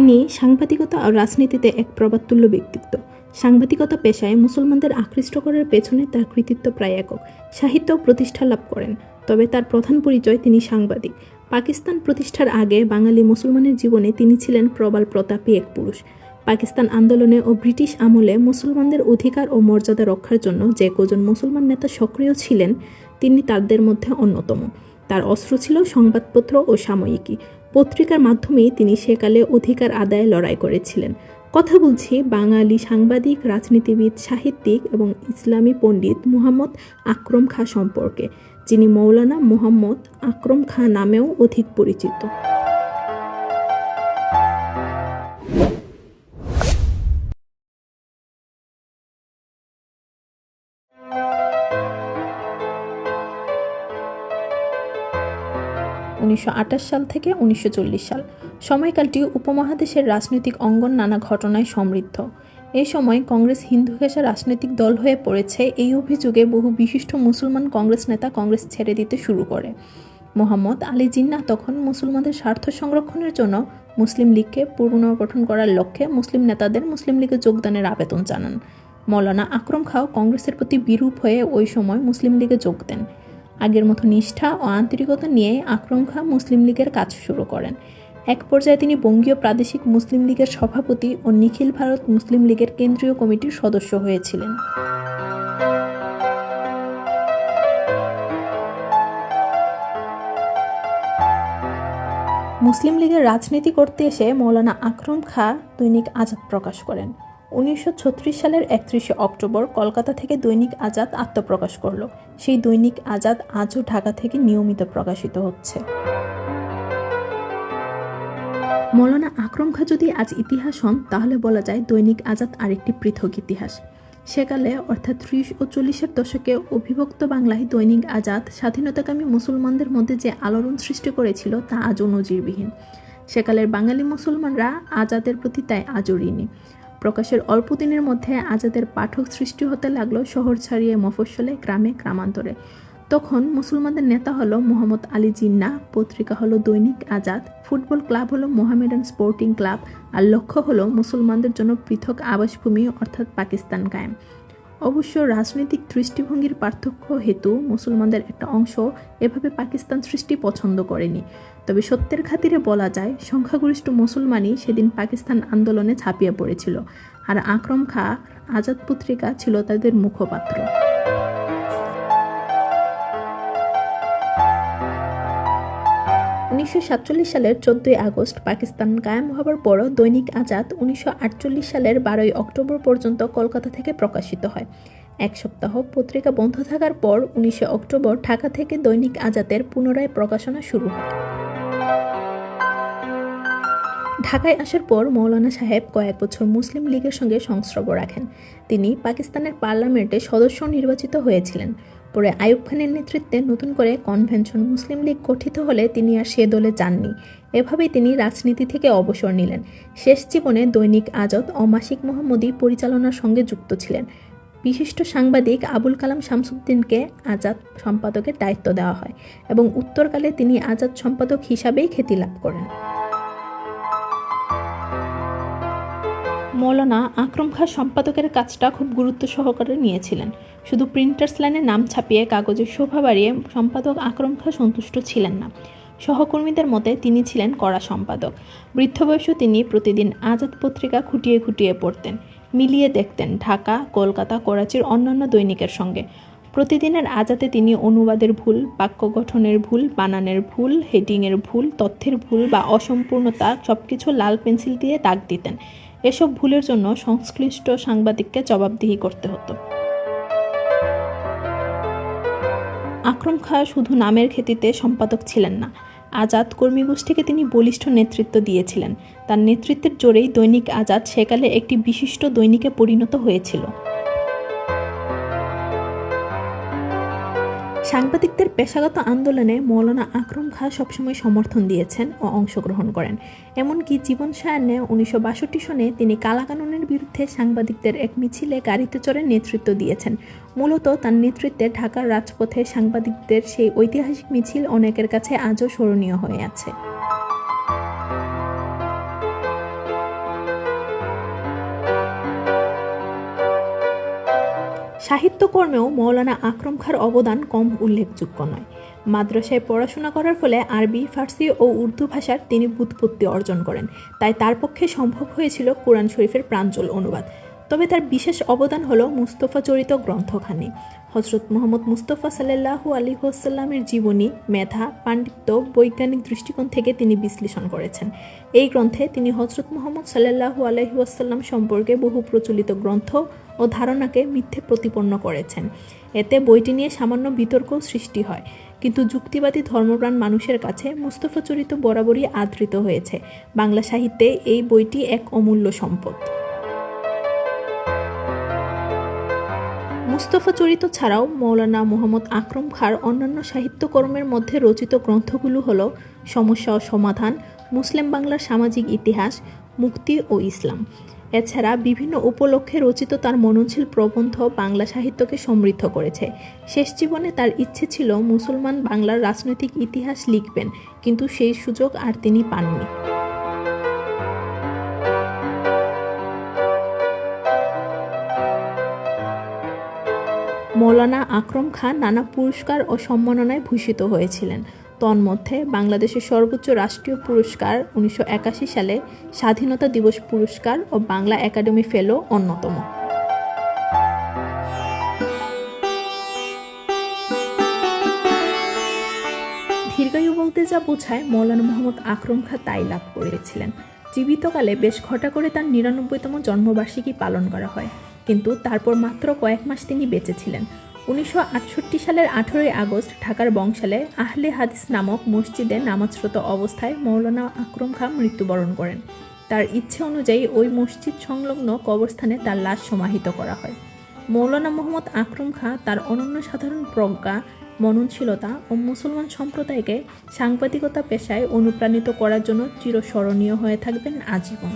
তিনি সাংবাদিকতা ও রাজনীতিতে এক প্রবাদতুল্য ব্যক্তিত্ব। সাংবাদিকতা পেশায় মুসলমানদের আকৃষ্ট করার পেছনে তার কৃতিত্ব প্রায় একক। সাহিত্য প্রতিষ্ঠা লাভ করেন, তবে তার প্রধান পরিচয় তিনি সাংবাদিক। পাকিস্তান প্রতিষ্ঠার আগে বাঙালি মুসলমানের জীবনে তিনি ছিলেন প্রবাল প্রতাপী এক পুরুষ। পাকিস্তান আন্দোলনে ও ব্রিটিশ আমলে মুসলমানদের অধিকার ও মর্যাদা রক্ষার জন্য যে কজন মুসলমান নেতা সক্রিয় ছিলেন, তিনি তাদের মধ্যে অন্যতম। তার অস্ত্র ছিল সংবাদপত্র ও সাময়িকী। পত্রিকার মাধ্যমে তিনি সেকালে অধিকার আদায়ে লড়াই করেছিলেন। কথা বলছি বাঙালি সাংবাদিক, রাজনীতিবিদ, সাহিত্যিক এবং ইসলামী পণ্ডিত মুহাম্মদ আকরম খাঁ সম্পর্কে, যিনি মৌলানা মুহাম্মদ আকরম খাঁ নামেও অধিক পরিচিত। উনিশশো আঠাশ সাল থেকে উনিশশো চল্লিশ সাল। সময়কালটি উপমহাদেশের রাজনৈতিক অঙ্গন নানা ঘটনায় সমৃদ্ধ। এই সময় কংগ্রেস হিন্দু ঘেঁষা রাজনৈতিক দল হয়ে পড়েছে। এই অভিযোগে বহু বিশিষ্ট মুসলমান কংগ্রেস নেতা কংগ্রেস ছেড়ে দিতে শুরু করে। মোহাম্মদ আলী জিন্না তখন মুসলমানদের স্বার্থ সংরক্ষণের জন্য মুসলিম লীগকে পুনর্গঠন করার লক্ষ্যে মুসলিম নেতাদের মুসলিম লীগে যোগদানের আবেদন জানান। মৌলানা আকরম খাও কংগ্রেসের প্রতি বিরূপ হয়ে ওই সময় মুসলিম লীগে যোগ দেন। আগের মতো নিষ্ঠা ও আন্তরিকতা নিয়ে আকরম মুসলিম লীগের কাজ শুরু করেন। এক পর্যায়ে তিনি বঙ্গীয় প্রাদেশিক মুসলিম লীগের সভাপতি ও নিখিল ভারত মুসলিম লীগের কেন্দ্রীয় কমিটির সদস্য হয়েছিলেন। মুসলিম লীগের রাজনীতি করতে এসে মৌলানা আকরম খাঁ দৈনিক আজাদ প্রকাশ করেন। উনিশশো ছত্রিশ সালের একত্রিশে অক্টোবর কলকাতা থেকে দৈনিক আজাদ আত্মপ্রকাশ করল। সেই দৈনিক আজাদ আজও ঢাকা থেকে নিয়মিত প্রকাশিত হচ্ছে। মৌলানা আকরম খাঁ যদি আজ ইতিহাস হন, তাহলে বলা যায় দৈনিক আজাদ আরেকটি পৃথক ইতিহাস। সেকালে, অর্থাৎ ত্রিশ ও চল্লিশের দশকে অভিভক্ত বাংলায় দৈনিক আজাদ স্বাধীনতাকামী মুসলমানদের মধ্যে যে আলোড়ন সৃষ্টি করেছিল, তা আজও নজিরবিহীন। সেকালের বাঙালি মুসলমানরা আজাদের প্রতি তাই আজও ঋণী। প্রকাশের অল্প দিনের মধ্যে আজাদের পাঠক সৃষ্টি হতে লাগল শহর ছাড়িয়ে মফস্বলে গ্রামে গ্রামান্তরে। তখন মুসলমানদের নেতা হলো মোহাম্মদ আলী জিন্না, পত্রিকা হলো দৈনিক আজাদ, ফুটবল ক্লাব হলো মোহামেডান স্পোর্টিং ক্লাব, আর লক্ষ্য হলো মুসলমানদের জন্য পৃথক আবাসভূমি অর্থাৎ পাকিস্তান কায়েম। অবশ্য রাজনৈতিক দৃষ্টিভঙ্গির পার্থক্য হেতু মুসলমানদের একটা অংশ এভাবে পাকিস্তান সৃষ্টি পছন্দ করেনি। তবে সত্যের খাতিরে বলা যায়, সংখ্যাগরিষ্ঠ মুসলমানই সেদিন পাকিস্তান আন্দোলনে ঝাঁপিয়ে পড়েছিল। আর আকরম খা, আজাদ পত্রিকা ছিল তাদের মুখপাত্র। উনিশশো সাতচল্লিশ সালের চোদ্দই আগস্ট পাকিস্তান কায়েম হবার পরও দৈনিক আজাদ উনিশশো আটচল্লিশ সালের বারোই অক্টোবর পর্যন্ত কলকাতা থেকে প্রকাশিত হয়। এক সপ্তাহ পত্রিকা বন্ধ থাকার পর উনিশে অক্টোবর ঢাকা থেকে দৈনিক আজাদের পুনরায় প্রকাশনা শুরু হয়। ঢাকায় আসার পর মৌলানা সাহেব কয়েক বছর মুসলিম লীগের সঙ্গে সংস্রব রাখেন। তিনি পাকিস্তানের পার্লামেন্টে সদস্য নির্বাচিত হয়েছিলেন। পরে আয়ুব খানের নেতৃত্বে নতুন করে কনভেনশন মুসলিম লীগ গঠিত হলে তিনি আর সে দলে যাননি। এভাবেই তিনি রাজনীতি থেকে অবসর নিলেন। শেষ জীবনে দৈনিক আজত ও মাসিক মোহাম্মদী পরিচালনার সঙ্গে যুক্ত ছিলেন। বিশিষ্ট সাংবাদিক আবুল কালাম শামসুদ্দিনকে আজাদ সম্পাদকের দায়িত্ব দেওয়া হয় এবং উত্তরকালে তিনি আজাদ সম্পাদক হিসাবেই খ্যাতি লাভ করেন। মৌলানা আকরম খাঁ সম্পাদকের কাজটা খুব গুরুত্ব সহকারে নিয়েছিলেন। শুধু প্রিন্টার্স লাইনে নাম ছাপিয়ে কাগজের শোভা বাড়িয়ে সম্পাদক আকরম খাঁ সন্তুষ্ট ছিলেন না। সহকর্মীদের মতে তিনি ছিলেন কড়া সম্পাদক। বৃদ্ধ বয়সেও তিনি প্রতিদিন আজাদ পত্রিকা খুঁটিয়ে খুঁটিয়ে পড়তেন, মিলিয়ে দেখতেন ঢাকা, কলকাতা, করাচির অন্যান্য দৈনিকের সঙ্গে। প্রতিদিনের আজাতে তিনি অনুবাদের ভুল, বাক্য গঠনের ভুল, বানানের ভুল হেডিংয়ের ভুল, তথ্যের ভুল বা অসম্পূর্ণতা সব কিছু লাল পেন্সিল দিয়ে দাগ দিতেন। এসব ভুলের জন্য সংশ্লিষ্ট সাংবাদিককে জবাবদিহি করতে হতো। আকরম খাঁ শুধু নামের খ্যাতিতে সম্পাদক ছিলেন না। আজাদ কর্মী গোষ্ঠীকে তিনি বলিষ্ঠ নেতৃত্ব দিয়েছিলেন। তার নেতৃত্বের জোরেই দৈনিক আজাদ সেকালে একটি বিশিষ্ট দৈনিকে পরিণত হয়েছিল। সাংবাদিকদের পেশাগত আন্দোলনে মৌলানা আকরম খাঁ সবসময় সমর্থন দিয়েছেন ও অংশগ্রহণ করেন। এমনকি জীবন সায়ান্নে উনিশশো বাষট্টি সনে তিনি কালাকানুনের বিরুদ্ধে সাংবাদিকদের এক মিছিলে গাড়িতে চড়ে নেতৃত্ব দিয়েছেন। মূলত তার নেতৃত্বে ঢাকার রাজপথে সাংবাদিকদের সেই ঐতিহাসিক মিছিল অনেকের কাছে আজও স্মরণীয় হয়ে আছে। সাহিত্যকর্মেও মৌলানা আকরম খার অবদান কম উল্লেখযোগ্য নয়। মাদ্রাসায় পড়াশোনা করার ফলে আরবি, ফার্সি ও উর্দু ভাষার তিনি বুৎপত্তি অর্জন করেন। তাই তার পক্ষে সম্ভব হয়েছিল কোরআন শরীফের প্রাঞ্চল অনুবাদ। তবে তার বিশেষ অবদান হলো মুস্তফা চরিত গ্রন্থখানি। হজরত মোহাম্মদ মুস্তফা সাল্লাহু আলী হোসাল্লামের জীবনী, মেধা, পাণ্ডিত্য, বৈজ্ঞানিক দৃষ্টিকোণ থেকে তিনি বিশ্লেষণ করেছেন। এই গ্রন্থে তিনি হজরত মোহাম্মদ সাল্লাহু আলহি ওয়াসাল্লাম সম্পর্কে বহু প্রচলিত গ্রন্থ ও ধারণাকে মিথ্যে প্রতিপন্ন করেছেন। এতে বইটি নিয়ে সামান্য বিতর্ক সৃষ্টি হয়। কিন্তু যুক্তিবাদী ধর্মপ্রাণ মানুষের কাছে মুস্তফা চরিত বরাবরই আদৃত হয়েছে। বাংলা সাহিত্যে এই বইটি এক অমূল্য সম্পদ। মুস্তফা চরিত ছাড়াও মৌলানা মোহাম্মদ আকরম খাঁর অন্যান্য সাহিত্যকর্মের মধ্যে রচিত গ্রন্থগুলো হলো সমস্যা ও সমাধান, মুসলিম বাংলার সামাজিক ইতিহাস, মুক্তি ও ইসলাম। এছাড়া বিভিন্ন উপলক্ষে রচিত তার মননশীল প্রবন্ধ বাংলা সাহিত্যকে সমৃদ্ধ করেছে। শেষ জীবনে তার ইচ্ছে ছিল মুসলমান বাংলার রাজনৈতিক ইতিহাস লিখবেন, কিন্তু সেই সুযোগ আর তিনি পাননি। মৌলানা আকরম খান নানা পুরস্কার ও সম্মাননায় ভূষিত হয়েছিলেন। তন্মধ্যে বাংলাদেশের সর্বোচ্চ রাষ্ট্রীয় পুরস্কার উনিশশো একাশি সালে স্বাধীনতা দিবস পুরস্কার ও বাংলা একাডেমি ফেলো অন্যতম। দীর্ঘায়ু বলতে যা বোঝায়, মৌলানা মোহাম্মদ আকরম খা তাই লাভ করেছিলেন। জীবিতকালে বেশ ঘটা করে তার নিরানব্বইতম জন্মবার্ষিকী পালন করা হয়। কিন্তু তারপর মাত্র কয়েক মাস তিনি বেঁচে উনিশশো আটষট্টি সালের আঠেরোই আগস্ট ঢাকার বংশালে আহলে হাদিস নামক মসজিদে নামাজরত অবস্থায় মৌলানা আকরম খাঁ মৃত্যুবরণ করেন। তার ইচ্ছে অনুযায়ী ওই মসজিদ সংলগ্ন কবরস্থানে তার লাশ সমাহিত করা হয়। মৌলানা মোহাম্মদ আকরম খাঁ তার অনন্য সাধারণ প্রজ্ঞা, মননশীলতা ও মুসলমান সম্প্রদায়কে সাংবাদিকতা পেশায় অনুপ্রাণিত করার জন্য চিরস্মরণীয় হয়ে থাকবেন আজীবন।